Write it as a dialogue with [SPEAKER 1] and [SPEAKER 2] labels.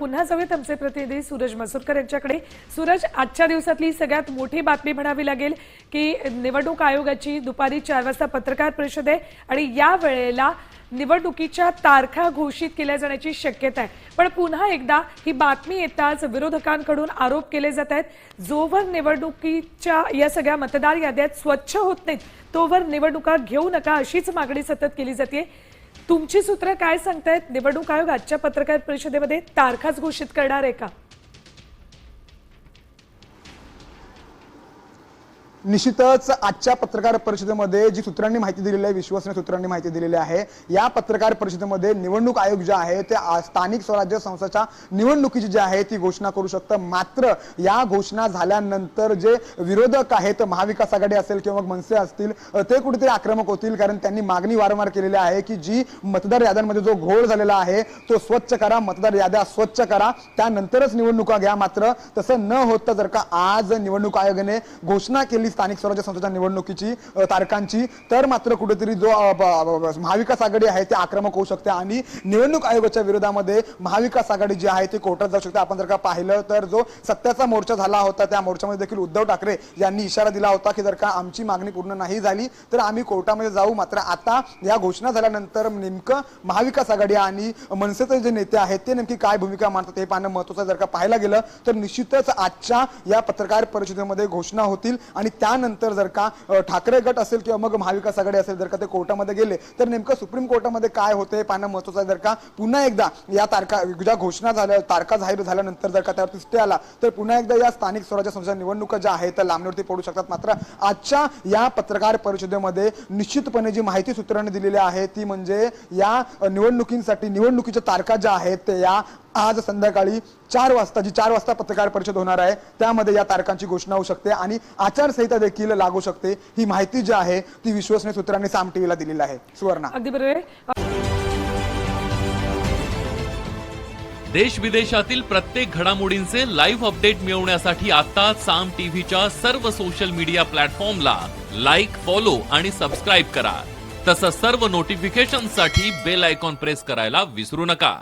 [SPEAKER 1] पुन्हा जाऊयात आमचे प्रतिनिधी सूरज मसूरकर यांच्याकडे. सूरज आजच्या दिवसातली सगळ्यात मोठी बातमी म्हणावी लागेल की निवडणूक आयोगाची दुपारी चार वाजता पत्रकार परिषद आहे आणि या वेळेला निवडणुकीच्या तारखा घोषित केल्या जाण्याची शक्यता आहे. पण पुन्हा एकदा ही बातमी येताच विरोधकांकडून आरोप केले जात आहेत. जोवर निवडणुकीच्या या सगळ्या मतदार याद्यात स्वच्छ होत नाहीत तोवर निवडणुका घेऊ नका अशीच मागणी सतत केली जाते तुमची सूत्र काय सांगतायत? निवडणूक आयोग आजच्या पत्रकार परिषदेमध्ये तारखाच घोषित करणार आहे का?
[SPEAKER 2] निश्चितच आजच्या पत्रकार परिषदेमध्ये जी सूत्रांनी माहिती दिलेली आहे विश्वसनीय सूत्रांनी माहिती दिलेली आहे या पत्रकार परिषदेमध्ये निवडणूक आयोग जे आहे ते स्थानिक स्वराज्य संस्थेच्या निवडणुकीची जी आहे ती घोषणा करू शकतं. मात्र या घोषणा झाल्यानंतर जे विरोधक आहेत महाविकास आघाडी असेल किंवा मग मनसे असतील ते कुठेतरी आक्रमक होतील कारण त्यांनी मागणी वारंवार केलेली आहे की जी मतदार याद्यांमध्ये जो घोळ झालेला आहे तो स्वच्छ करा मतदार याद्या स्वच्छ करा त्यानंतरच निवडणुका घ्या. मात्र तसं न होता जर का आज निवडणूक आयोगाने घोषणा केली स्थानिक स्वराज्य संस्थेच्या निवडणुकीची तारखांची. तर मात्र कुठेतरी जो महाविकास आघाडी आहे ते आक्रमक होऊ शकते आणि निवडणूक आयोगाच्या विरोधामध्ये महाविकास आघाडी जी आहे ती कोर्टात जाऊ शकते. आपण जर का पाहिलं तर जो सत्याचा मोर्चा झाला होता त्या मोर्चामध्ये देखील उद्धव ठाकरे यांनी इशारा दिला होता की जर का आमची मागणी पूर्ण नाही झाली तर आम्ही कोर्टामध्ये जाऊ. मात्र आता या घोषणा झाल्यानंतर नेमकं महाविकास आघाडी आणि मनसेचे जे नेते आहेत ते नेमकी काय भूमिका मांडतात हे पाहणं महत्वाचं जर का पाहायला गेलं तर निश्चितच आजच्या या पत्रकार परिषदेमध्ये घोषणा होतील आणि त्यानंतर जर का ठाकरे गट असेल किंवा मग महाविकास आघाडी असेल जर का ते कोर्टामध्ये गेले तर नेमकं सुप्रीम कोर्टामध्ये काय होते हे पाहणं महत्वाचं आहे. जर का पुन्हा एकदा या तारखा ज्या घोषणा झाल्या तारखा जाहीर झाल्यानंतर जर का त्यावरती स्टे आला तर पुन्हा एकदा या स्थानिक स्वराज्य संस्था निवडणुका ज्या आहेत त्या लांबणीवरती पडू शकतात. मात्र आजच्या या पत्रकार परिषदेमध्ये निश्चितपणे जी माहिती सूत्रांनी दिलेली आहे ती म्हणजे या निवडणुकींसाठी निवडणुकीच्या तारखा ज्या आहेत ते या आज संध्याकाळी चार वाजता जी चार वाजता पत्रकार परिषद होणार आहे त्यामध्ये या तारखांची घोषणा होऊ शकते आणि आचारसंहिता देखील लागू शकते. ही माहिती जी आहे ती विश्वसनीय सूत्रांनी साम टीव्हीला दिलेली आहे. सुवर्णा.
[SPEAKER 1] अगदी बरोबर
[SPEAKER 3] देश विदेशातील प्रत्येक घडामोडींचे लाईव्ह अपडेट मिळवण्यासाठी आता साम टीव्हीच्या सर्व सोशल मीडिया प्लॅटफॉर्मला लाईक फॉलो आणि सबस्क्राईब करा. तसंच सर्व नोटिफिकेशनसाठी बेल आयकॉन प्रेस करायला विसरू नका.